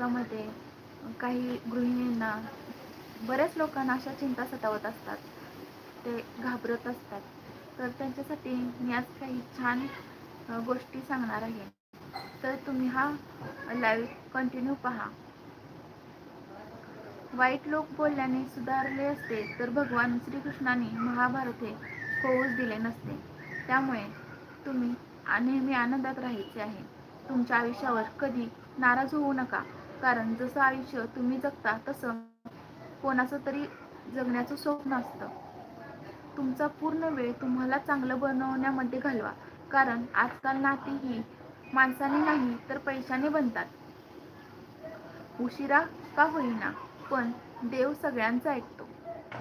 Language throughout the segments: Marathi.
जगामध्ये काही गृहिणींना बऱ्याच लोकांना अशा चिंता सतावत असतात. ते घाबरत असतात. तर त्यांच्यासाठी मी आज काही छान गोष्टी सांगणार आहे. तर तुम्ही हा लाईव्ह कंटिन्यू पहा. वाईट लोक बोलल्याने सुधारले असते तर भगवान श्रीकृष्णाने महाभारत हे होऊच दिले नसते. त्यामुळे तुम्ही नेहमी आनंदात राहायचे आहे. तुमच्या आयुष्यावर कधी नाराज होऊ नका. कारण जसं आयुष्य तुम्ही जगता तसं कोणाचं तरी जगण्याचं स्वप्न असतं. तुमचा पूर्ण वेळ तुम्हाला चांगलं बनवण्यामध्ये घालवा. कारण आजकाल नाती ही माणसाने नाही तर पैशाने बनतात. उशिरा का होईना पण देव सगळ्यांचा ऐकतो.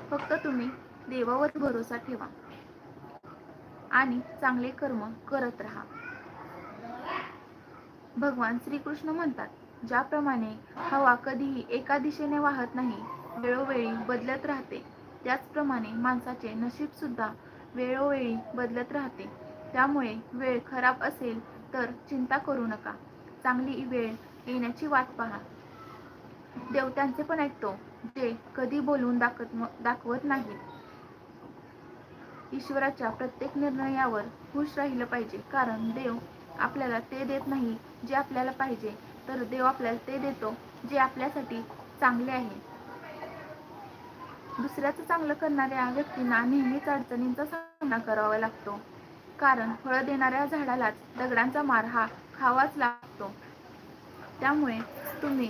फक्त तुम्ही देवावर भरोसा ठेवा. आणि चांगले कर्म करत राहा. भगवान श्रीकृष्ण म्हणतात ज्याप्रमाणे हवा कधीही एका दिशेने वाहत नाही वेळोवेळी बदलत राहते. त्याचप्रमाणे माणसाचे नशीब सुद्धा वेळोवेळी बदलत राहते. त्यामुळे वेळ खराब असेल तर चिंता करू नका. चांगली वेळ येण्याची वाट पहा. देव त्यांचे पण ऐकतो जे कधी बोलून दाखवत दाखवत नाहीत. ईश्वराच्या प्रत्येक निर्णयावर खुश राहिलं पाहिजे कारण देव आपल्याला ते देत नाही जे आपल्याला पाहिजे. तर देव आपल्याला ते देतो जे आपल्यासाठी चांगले आहे. दुसऱ्याचं चांगलं करणाऱ्या व्यक्तींना नेहमीच अडचणींचा सामना करावा लागतो. कारण फळं देणाऱ्या झाडालाच दगडांचा मार हा खावाच लागतो. त्यामुळे तुम्ही